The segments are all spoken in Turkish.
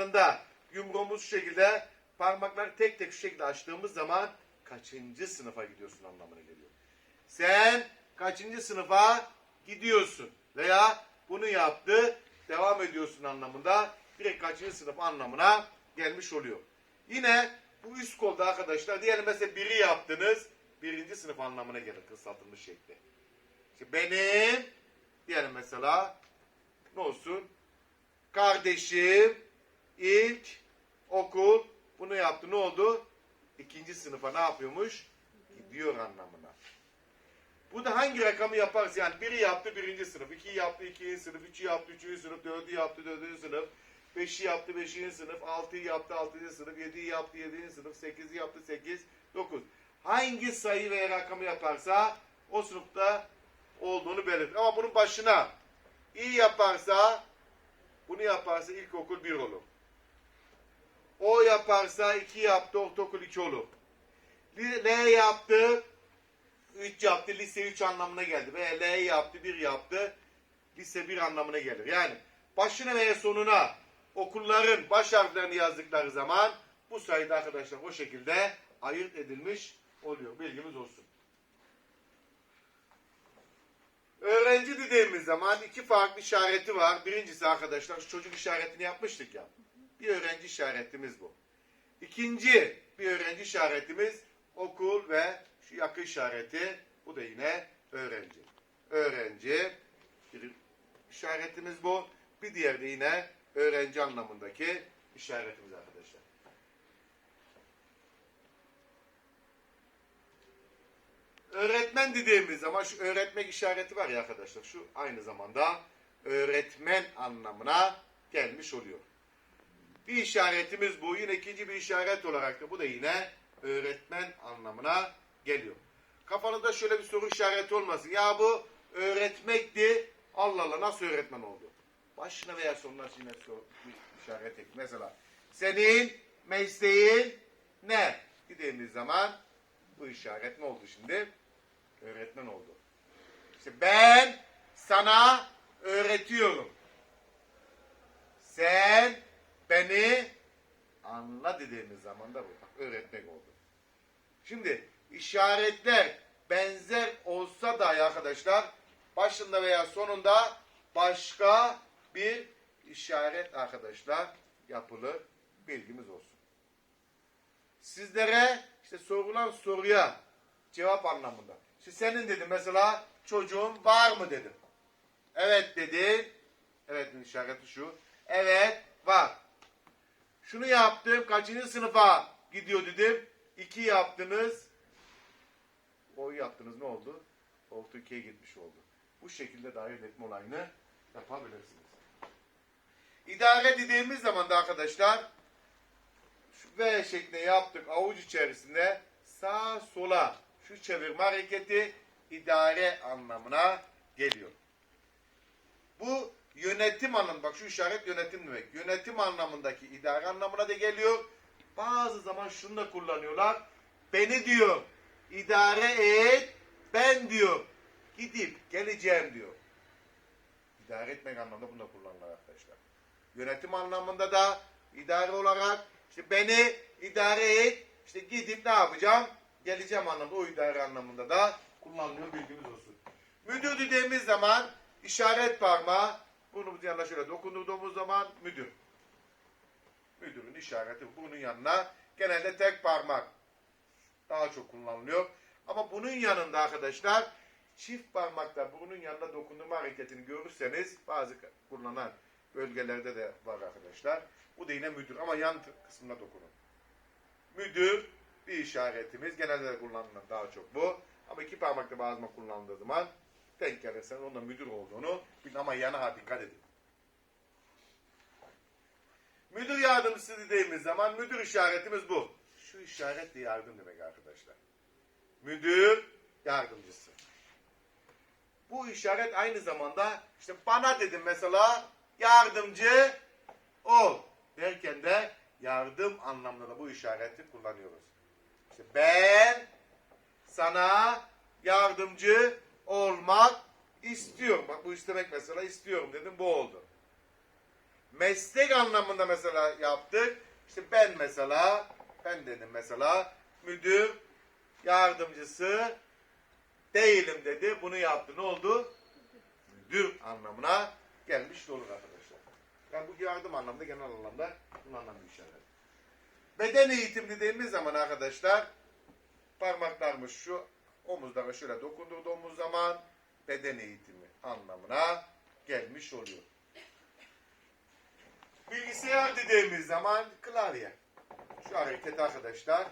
da yumruğumuz şu şekilde parmakları tek tek şu şekilde açtığımız zaman kaçıncı sınıfa gidiyorsun anlamına geliyor. Sen kaçıncı sınıfa gidiyorsun veya bunu yaptı devam ediyorsun anlamında direkt kaçıncı sınıf anlamına gelmiş oluyor. Yine bu üst kolda arkadaşlar diyelim mesela biri yaptınız birinci sınıf anlamına gelir kısaltılmış şekli. İşte benim diyelim mesela ne olsun kardeşim ilk okul bunu yaptı ne oldu? İkinci sınıfa ne yapıyormuş? Gidiyor anlamına. Bu da hangi rakamı yaparız? Yani biri yaptı birinci sınıf, iki yaptı ikinci sınıf, üçü yaptı üçüncü sınıf, dördü yaptı dördüncü sınıf, beşi yaptı beşinci sınıf, altıyı yaptı altıncı sınıf, yediyi yaptı yedinci sınıf, sekizi yaptı sekiz, dokuz. Hangi sayı veya rakamı yaparsa o sınıfta olduğunu belirtir. Ama bunun başına iyi yaparsa bunu yaparsa ilkokul bir olur. O yaparsa iki yaptı ortaokul iki olur. L L yaptı 3 yaptı lise 3 anlamına geldi. Veya L yaptı 1 yaptı lise 1 anlamına gelir. Yani başına veya sonuna okulların baş harflerini yazdıkları zaman bu sayıda arkadaşlar o şekilde ayırt edilmiş oluyor. Bilgimiz olsun. Öğrenci dediğimiz zaman iki farklı işareti var. Birincisi arkadaşlar şu çocuk işaretini yapmıştık ya. Bir öğrenci işaretimiz bu. İkinci bir öğrenci işaretimiz okul ve şu yakı işareti. Bu da yine öğrenci. Öğrenci bir işaretimiz bu. Bir diğeri de yine öğrenci anlamındaki işaretimiz arkadaşlar. Öğretmen dediğimiz zaman şu öğretmek işareti var ya arkadaşlar. Şu aynı zamanda öğretmen anlamına gelmiş oluyor. Bir işaretimiz bu. Yine ikinci bir işaret olarak da bu da yine öğretmen anlamına geliyor. Kafanızda şöyle bir soru işareti olmasın. Ya bu öğretmekti. Allah Allah nasıl öğretmen oldu? Başına veya sonuna yine soru, işaret ek. Mesela senin mesleğin ne? Dediğimiz zaman bu işaret ne oldu şimdi? Öğretmen oldu. İşte ben sana öğretiyorum. Sen beni anla dediğimiz zaman da bu. Bak, öğretmek oldu. Şimdi işaretler benzer olsa da arkadaşlar başında veya sonunda başka bir işaret arkadaşlar yapılır. Bilgimiz olsun. Sizlere işte sorulan soruya cevap anlamında. İşte senin dedim mesela çocuğun var mı dedim. Evet dedi. Evet'in işareti şu. Evet var. Şunu yaptım. Kaçıncı sınıfa gidiyor dedim. İki yaptınız. O yaptınız ne oldu? Orta ikiye gitmiş oldu. Bu şekilde dahil etme olayını yapabilirsiniz. İdare dediğimiz zaman da arkadaşlar şu V şeklinde yaptık avuç içerisinde sağ sola şu çevirme hareketi idare anlamına geliyor. Bu yönetim anlamı bak şu işaret yönetim demek. Yönetim anlamındaki idare anlamına da geliyor. Bazı zaman şunu da kullanıyorlar. Beni diyor idare et ben diyor gidip geleceğim diyor. İdare etmek anlamında bunu da kullanırlar arkadaşlar. Yönetim anlamında da idare olarak işte beni idare et işte gidip ne yapacağım geleceğim anlamında o idare anlamında da kullanılıyor bilgimiz olsun. Müdür dediğimiz zaman işaret parmağı bunu yanına şöyle dokunduğumuz zaman müdür. Müdürün işareti bunun yanına genelde tek parmak daha çok kullanılıyor. Ama bunun yanında arkadaşlar çift parmakla bunun yanına dokunma hareketini görürseniz bazı kullanan bölgelerde de var arkadaşlar. Bu da yine müdür ama yan kısmına dokunun. Müdür bir işaretimiz. Genelde de kullanılan daha çok bu. Ama iki parmakla bazı kullanıldığı zaman denk gelirseniz onda müdür olduğunu bilin ama yana dikkat edin. Müdür yardımcısı dediğimiz zaman müdür işaretimiz bu. Şu işaret de yardım demek arkadaşlar. Müdür yardımcısı. Bu işaret aynı zamanda işte bana dedim mesela yardımcı ol derken de yardım anlamında da bu işareti kullanıyoruz. İşte ben sana yardımcı olmak istiyorum. Bak bu istemek mesela istiyorum dedim bu oldu. meslek anlamında mesela yaptık. İşte ben mesela, ben dedim mesela müdür yardımcısı değilim dedi. Bunu yaptı. Ne oldu? Müdür anlamına gelmiş olur arkadaşlar. Yani bu yardım anlamda genel anlamda kullanılan bir işaret. Beden eğitim dediğimiz zaman arkadaşlar parmaklarımız şu omuzlara şöyle dokundurduğumuz zaman beden eğitimi anlamına gelmiş oluyor. Bilgisayar dediğimiz zaman klavye. Şu hareket arkadaşlar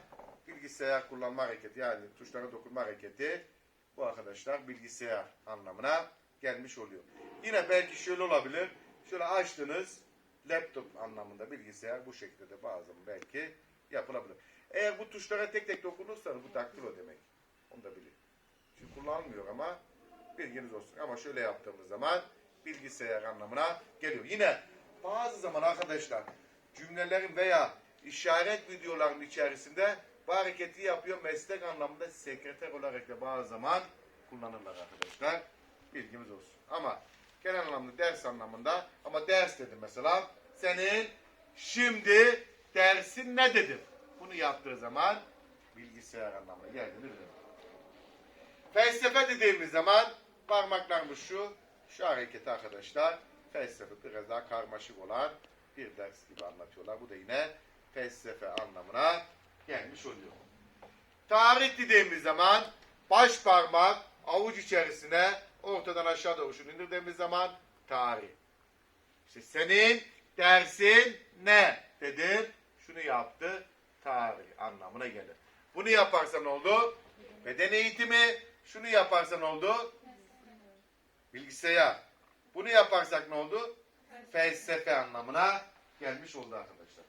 bilgisayar kullanma hareketi yani tuşlara dokunma hareketi bu arkadaşlar bilgisayar anlamına gelmiş oluyor. Yine belki şöyle olabilir. Şöyle açtınız laptop anlamında bilgisayar bu şekilde de bazen belki yapılabilir. Eğer bu tuşlara tek tek dokunursanız bu daktilo demek. Onu da bilin. Çünkü kullanılmıyor ama bilginiz olsun. Ama şöyle yaptığımız zaman bilgisayar anlamına geliyor. Yine bazı zaman arkadaşlar cümlelerin veya işaret videoların içerisinde bu hareketi yapıyor. Meslek anlamında sekreter olarak da bazı zaman kullanırlar arkadaşlar. Bilgimiz olsun. Ama genel anlamda ders anlamında ama ders dedim mesela. Senin şimdi dersin ne dedim? Bunu yaptığı zaman bilgisayar anlamına geldiğini biliyorum. Felsefe dediğimiz zaman parmaklarımız şu, şu hareket arkadaşlar. Felsefe biraz daha karmaşık olan bir ders gibi anlatıyorlar. Bu da yine felsefe anlamına gelmiş oluyor. Tarih dediğimiz zaman baş parmak avuç içerisine ortadan aşağı doğru şunu indirdiğimiz zaman tarih. İşte senin dersin ne dedim. Şunu yaptı tarih anlamına gelir. Bunu yaparsan oldu? Beden eğitimi. Şunu yaparsan oldu? Bilgisayar. Bunu yaparsak ne oldu? Felsefe anlamına gelmiş oldu arkadaşlar.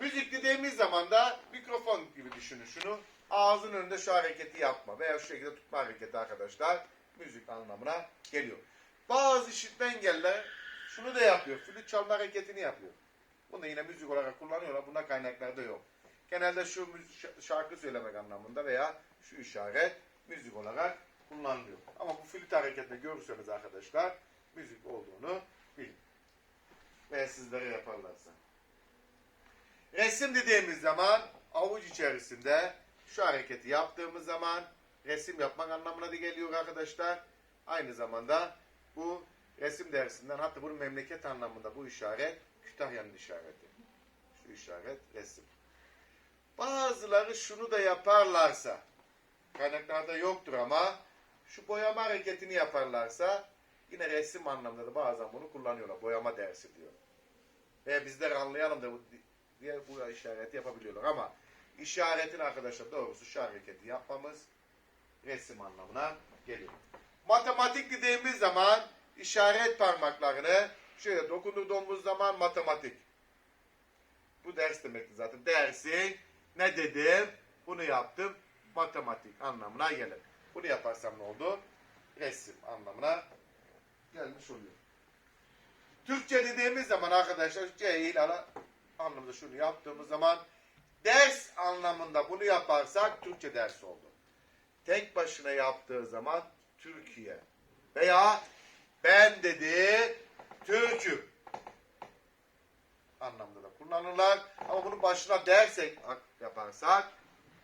Müzik dediğimiz zaman da mikrofon gibi düşünün şunu. Ağzın önünde şu hareketi yapma veya şu şekilde tutma hareketi arkadaşlar. Müzik anlamına geliyor. Bazı işitme engeller şunu da yapıyor. Flüt çalma hareketini yapıyor. Bunu da yine müzik olarak kullanıyorlar. Bunda kaynaklarda yok. Genelde şu şarkı söylemek anlamında veya şu işaret müzik olarak kullanılıyor. Ama bu flüt hareketini görürseniz arkadaşlar müzik olduğunu bilin. Veya sizlere yaparlarsa. Resim dediğimiz zaman avuç içerisinde şu hareketi yaptığımız zaman resim yapmak anlamına da geliyor arkadaşlar. Aynı zamanda bu resim dersinden hatta bunun memleket anlamında bu işaret Kütahya'nın işareti. Şu işaret resim. Bazıları şunu da yaparlarsa kaynaklarda yoktur ama şu boyama hareketini yaparlarsa yine resim anlamında da bazen bunu kullanıyorlar. Boyama dersi diyor. Ve bizler anlayalım da bu diye bu işareti yapabiliyorlar ama işaretin arkadaşlar doğrusu şu hareketi yapmamız resim anlamına geliyor. Matematik dediğimiz zaman işaret parmaklarını şöyle dokundurduğumuz zaman matematik. Bu ders demekti zaten. Dersin ne dedim? Bunu yaptım. Matematik anlamına gelir. Bunu yaparsam ne oldu? Resim anlamına gelmiş oluyor. Türkçe dediğimiz zaman arkadaşlar cehil ala anlamında şunu yaptığımız zaman ders anlamında bunu yaparsak Türkçe ders oldu. Tek başına yaptığı zaman Türkiye veya ben dedi Türk'üm anlamda da kullanırlar. Ama bunu başına dersek yaparsak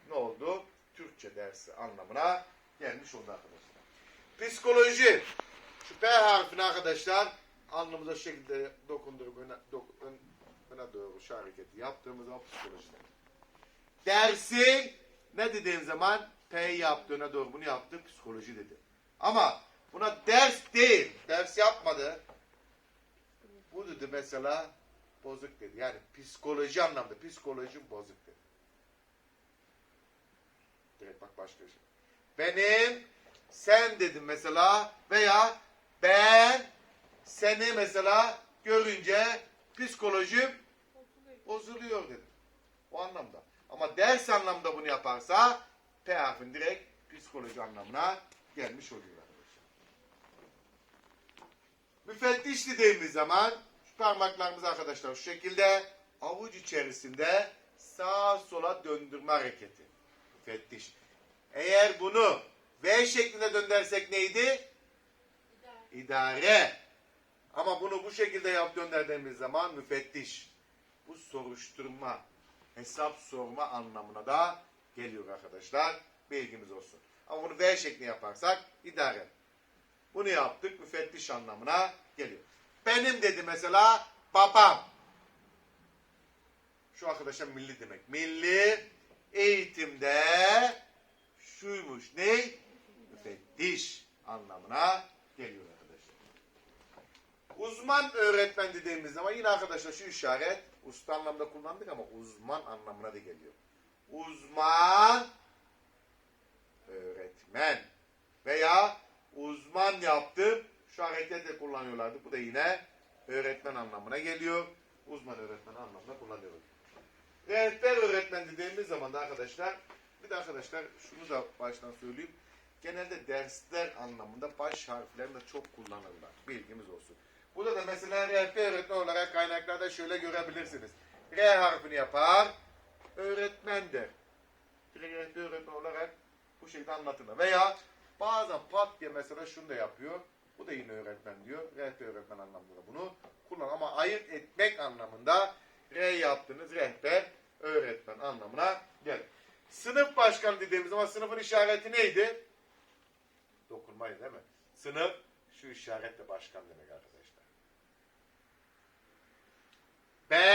ne oldu? Türkçe dersi anlamına gelmiş oldu arkadaşlar. Psikoloji. Şu P harfini arkadaşlar alnımıza şekilde dokundurup öne, dok, ön, öne doğru şu hareketi yaptığımız zaman psikoloji. Dersin ne dediğin zaman P yaptığına doğru bunu yaptı psikoloji dedi. Ama buna ders değil. Ders yapmadı. Bu dedi mesela bozuk dedi. Yani psikoloji anlamda psikoloji bozuk dedi. Direkt bak başka bir şey. Benim sen dedim mesela veya ben seni mesela görünce psikolojim bozuluyor dedim. O anlamda. Ama ders anlamda bunu yaparsa P direkt psikoloji anlamına gelmiş oluyor arkadaşlar. Müfettiş dediğimiz zaman şu parmaklarımız arkadaşlar şu şekilde avuç içerisinde sağa sola döndürme hareketi. Müfettiş. Eğer bunu V şeklinde döndürsek neydi? İdare. Ama bunu bu şekilde yap gönderdiğimiz zaman müfettiş. Bu soruşturma, hesap sorma anlamına da geliyor arkadaşlar. Bilgimiz olsun. Ama bunu V şekli yaparsak idare. Bunu yaptık müfettiş anlamına geliyor. Benim dedi mesela babam. Şu arkadaşa milli demek. Milli eğitimde şuymuş. Ne? Müfettiş anlamına geliyor arkadaşlar. Uzman öğretmen dediğimiz zaman yine arkadaşlar şu işaret usta anlamda kullandık ama uzman anlamına da geliyor. Uzman öğretmen veya uzman yaptım şu hareketle kullanıyorlardı. Bu da yine öğretmen anlamına geliyor. Uzman öğretmen anlamında kullanıyoruz. Rehber öğretmen dediğimiz zaman da arkadaşlar bir de arkadaşlar şunu da baştan söyleyeyim. Genelde dersler anlamında baş harflerini de çok kullanırlar. Bilgimiz olsun. Burada da mesela rehber öğretmen olarak kaynaklarda şöyle görebilirsiniz. R harfini yapar, öğretmen der. Direkt öğretmen olarak bu şekilde anlatılır. Veya bazen pat diye mesela şunu da yapıyor. Bu da yine öğretmen diyor. Rehber öğretmen anlamında da bunu kullan. Ama ayırt etmek anlamında R yaptığınız rehber öğretmen anlamına gelir. Sınıf başkanı dediğimiz zaman sınıfın işareti neydi? Dokunmayın değil mi? Sınıf şu işaretle başkan demek arkadaşlar.